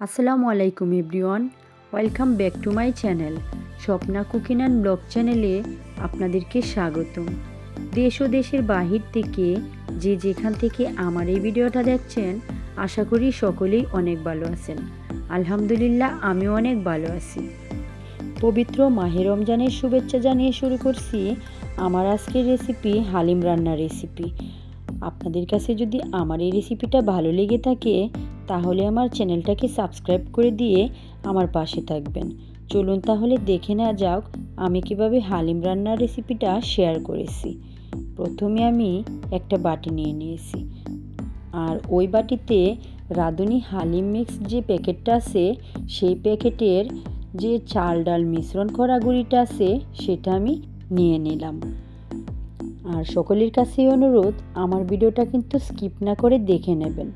আসসালামু আলাইকুম everyone, welcome back to my channel Swapna cooking and blog চ্যানেলে আপনাদেরকে স্বাগতম। দেশ ও দেশের বাহির থেকে যে যেখান থেকে আমার এই ভিডিওটা দেখছেন, আশা করি সকলেই অনেক ভালো আছেন। আলহামদুলিল্লাহ, আমিও অনেক ভালো আছি। পবিত্র মাহে রমজানের শুভেচ্ছা জানিয়ে শুরু করছি আমার আজকের রেসিপি হালিম রান্নার রেসিপি আপনাদের কাছে যদি আমার এই রেসিপিটা ভালো লেগে থাকে, তাহলে আমার চ্যানেলটাকে সাবস্ক্রাইব করে দিয়ে আমার পাশে থাকবেন। চলুন তাহলে দেখে নেওয়া যাক আমি কীভাবে হালিম রান্নার রেসিপিটা শেয়ার করেছি। প্রথমে আমি একটা বাটি নিয়ে নিয়েছি। আর ওই বাটিতে রাঁধুনি হালিম মিক্স যে প্যাকেটটা আছে, সেই প্যাকেটের যে চাল ডাল মিশ্রণ করা গুঁড়িটা আছে, সেটা আমি নিয়ে নিলাম। আর সকলের কাছেই অনুরোধ, আমার ভিডিওটা কিন্তু স্কিপ না করে দেখে নেবেন।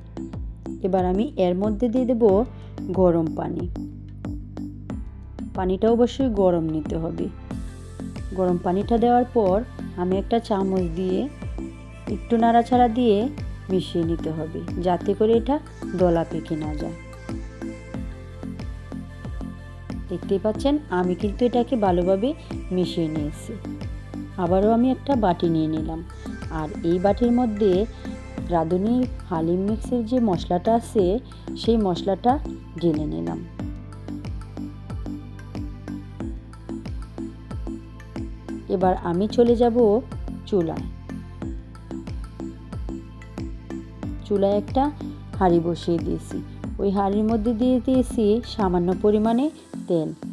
এবার আমি এর মধ্যে দিয়ে দেব গরম পানি। পানিটা অবশ্যই গরম নিতে হবে। গরম পানিটা দেওয়ার পর আমি একটা চামচ দিয়ে একটু নাড়াচাড়া দিয়ে মিশিয়ে নিতে হবে, যাতে করে এটা দলা পেকে না যায়। দেখতেই পাচ্ছেন, আমি কিন্তু এটাকে ভালোভাবে মিশিয়ে নিয়েছি। আবারও আমি একটা বাটি নিয়ে নিলাম। আর এই বাটির মধ্যে রাঁধুনি হালিম মিক্সের যে মশলাটা আছে, সেই মশলাটা ঢেলে নিলাম। এবার আমি চলে যাব চুলায়। চুলায় একটা হাঁড়ি বসিয়ে দিয়েছি। ওই হাঁড়ির মধ্যে দিয়ে দিয়েছি সামান্য পরিমাণে তেল।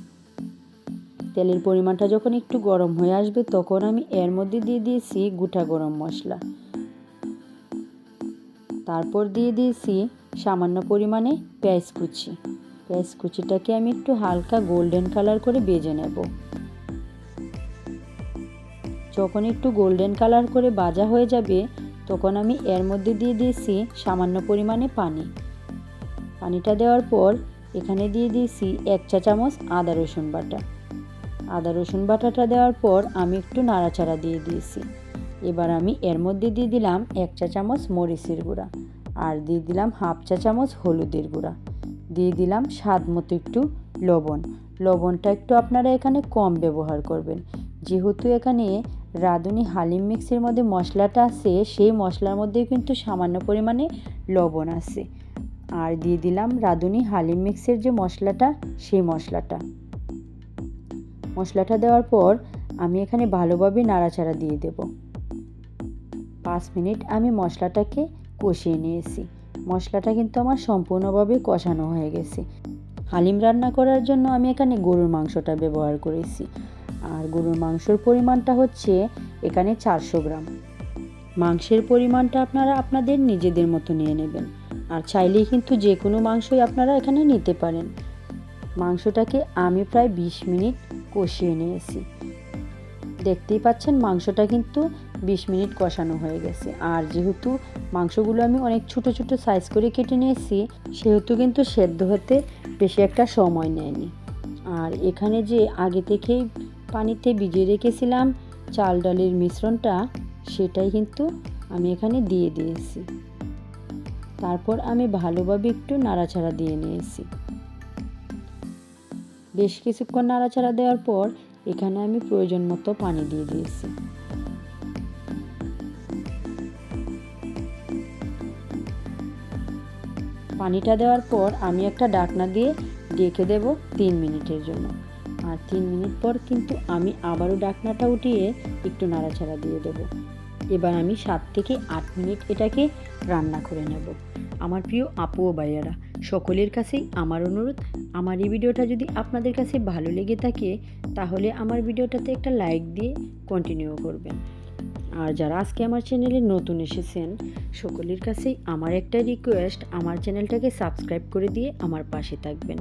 তেলের পরিমাণটা যখন একটু গরম হয়ে আসবে, তখন আমি এর মধ্যে দিয়ে দিয়েছি গোটা গরম মশলা। তারপর দিয়ে দিয়েছি সামান্য পরিমাণে পেঁয়াজ কুচি। পেঁয়াজ কুচিটাকে আমি একটু হালকা গোল্ডেন কালার করে বেজে নেব। যখন একটু গোল্ডেন কালার করে বাজা হয়ে যাবে, তখন আমি এর মধ্যে দিয়ে দিয়েছি সামান্য পরিমাণে পানি। পানিটা দেওয়ার পর এখানে দিয়ে দিয়েছি এক চা চামচ আদা রসুন বাটা। আদা, রসুন বাটাটা দেওয়ার পর আমি একটু নাড়াচাড়া দিয়ে দিয়েছি। এবার আমি এর মধ্যে দিয়ে দিলাম এক চা চামচ মরিচের গুঁড়া আর দিয়ে দিলাম হাফ চা চামচ হলুদের গুঁড়া। দিয়ে দিলাম স্বাদ মতো একটু লবণ। লবণটা একটু আপনারা এখানে কম ব্যবহার করবেন। যেহেতু এখানে রাঁধুনি হালিম মিক্সের মধ্যে মশলাটা আছে, সেই মশলার মধ্যে কিন্তু সামান্য পরিমাণে লবণ আছে। আর দিয়ে দিলাম রাঁধুনি হালিম মিক্সের যে মশলাটা, সেই মশলাটা। মশলাটা দেওয়ার পর আমি এখানে ভালোভাবে নাড়াচাড়া দিয়ে দেব। পাঁচ মিনিট আমি মশলাটাকে কষিয়ে নিয়েছি। মশলাটা কিন্তু আমার সম্পূর্ণভাবে কষানো হয়ে গেছে। হালিম রান্না করার জন্য আমি এখানে গরুর মাংসটা ব্যবহার করেছি। আর গরুর মাংসর পরিমাণটা হচ্ছে এখানে চারশো গ্রাম। মাংসের পরিমাণটা আপনারা আপনাদের নিজেদের মতো নিয়ে নেবেন। আর চাইলেই কিন্তু যে কোনো মাংসই আপনারা এখানে নিতে পারেন। মাংসটাকে আমি প্রায় বিশ মিনিট কষিয়ে নিয়েছি। দেখতেই পাচ্ছেন মাংসটা কিন্তু বিশ মিনিট কষানো হয়ে গেছে। আর যেহেতু মাংসগুলো আমি অনেক ছোট ছোট সাইজ করে কেটে নিয়েছি, সেহেতু কিন্তু সেদ্ধ হতে বেশি একটা সময় নেয়নি। আর এখানে যে আগে থেকেই পানিতে ভিজিয়ে রেখেছিলাম চাল ডালের মিশ্রণটা, সেটাই কিন্তু আমি এখানে দিয়ে দিয়েছি। তারপর আমি ভালোভাবে একটু নাড়াচাড়া দিয়ে নিয়েছি। বেশ কিছুক্ষণ নাড়াচাড়া দেওয়ার পর এখানে আমি প্রয়োজন মতো পানি দিয়ে দিয়েছি। পানিটা দেওয়ার পর আমি একটা ডাকনা দিয়ে ডেকে দেব তিন মিনিটের জন্য। আর তিন মিনিট পর কিন্তু আমি আবারও ডাকনাটা উঠিয়ে একটু নাড়াচাড়া দিয়ে দেব। এবার আমি সাত থেকে আট মিনিট এটাকে রান্না করে নেব। আমার প্রিয় আপু ও ভাইয়ারা, সকলের কাছেই আমার অনুরোধ, আমার এই ভিডিওটা যদি আপনাদের কাছে ভালো লেগে থাকে, তাহলে আমার ভিডিওটাতে একটা লাইক দিয়ে কন্টিনিউ করবেন। আর যারা আজকে আমার চ্যানেলে নতুন এসেছেন, সকলের কাছেই আমার একটা রিকোয়েস্ট আমার চ্যানেলটাকে সাবস্ক্রাইব করে দিয়ে আমার পাশে থাকবেন।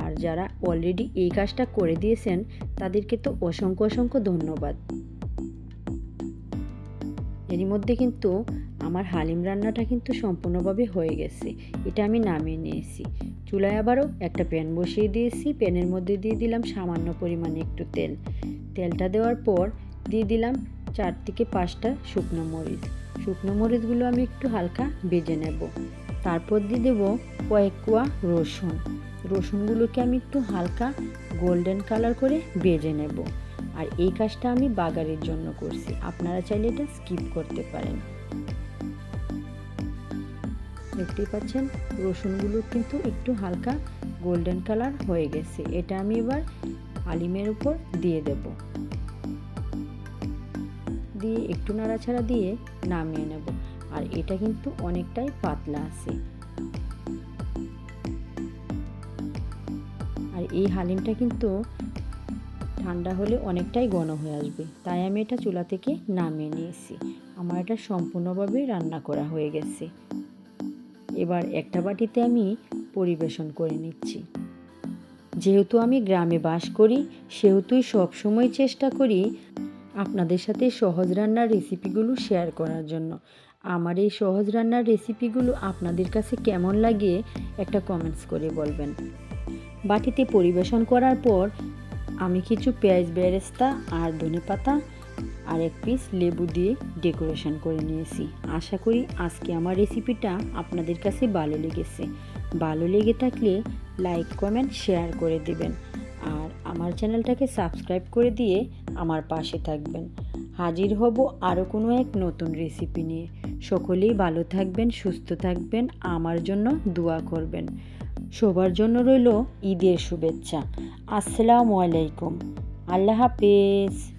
আর যারা অলরেডি এই কাজটা করে দিয়েছেন, তাদেরকে তো অসংখ্য অসংখ্য ধন্যবাদ। এরই মধ্যে কিন্তু আমার হালিম রান্নাটা কিন্তু সম্পূর্ণভাবে হয়ে গেছে। এটা আমি নামিয়ে নিয়েছি। চুলায় আবারও একটা প্যান বসিয়ে দিয়েছি। প্যানের মধ্যে দিয়ে দিলাম সামান্য পরিমাণে একটু তেল। তেলটা দেওয়ার পর দিয়ে দিলাম চার থেকে পাঁচটা শুকনো মরিচ। শুকনো মরিচগুলো আমি একটু হালকা বেজে নেব। তারপর দিয়ে দেবো কয়েক কোয়া রসুন। রসুনগুলোকে আমি একটু হালকা গোল্ডেন কালার করে ভেজে নেব। আর এই কাজটা আমি বাগারের জন্য করছি। আপনারা চাইলে এটা স্কিপ করতে পারেন। দেখতেই পাচ্ছেন, রসুনগুলো কিন্তু একটু হালকা গোল্ডেন কালার হয়ে গেছে। এটা আমি এবার আলিমের উপর দিয়ে দেব। দিয়ে একটু নাড়াছাড়া দিয়ে নামিয়ে নেব। আর এটা কিন্তু অনেকটাই পাতলা আছে। আর এই হালিমটা কিন্তু ঠান্ডা হলে অনেকটাই ঘন হয়ে আসবে। তাই আমি এটা চুলা থেকে নামিয়ে নিয়েছি। আমার এটা সম্পূর্ণভাবে রান্না করা হয়ে গেছে। এবার একটা বাটিতে আমি পরিবেশন করে নিচ্ছি। যেহেতু আমি গ্রামে বাস করি, সেহেতুই সবসময় চেষ্টা করি আপনাদের সাথে সহজ রান্নার রেসিপিগুলো শেয়ার করার জন্য। আমার এই সহজ রান্নার রেসিপিগুলো আপনাদের কাছে কেমন লাগে, একটা কমেন্টস করে বলবেন। বাটিতে পরিবেশন করার পর আমি কিছু পেঁয়াজ বেরেস্তা আর ধনে পাতা আর এক পিস লেবু দিয়ে ডেকোরেশন করে নিয়েছি। আশা করি আজকে আমার রেসিপিটা আপনাদের কাছে ভালো লেগেছে। ভালো লেগে থাকলে লাইক কমেন্ট শেয়ার করে দেবেন। আর আমার চ্যানেলটাকে সাবস্ক্রাইব করে দিয়ে আমার পাশে থাকবেন। হাজির হব আরও কোনো এক নতুন রেসিপি নিয়ে। সকলেই ভালো থাকবেন, সুস্থ থাকবেন, আমার জন্য দোয়া করবেন। সবার জন্য রইল ঈদের শুভেচ্ছা। আসসালামু আলাইকুম। আল্লাহ হাফেজ।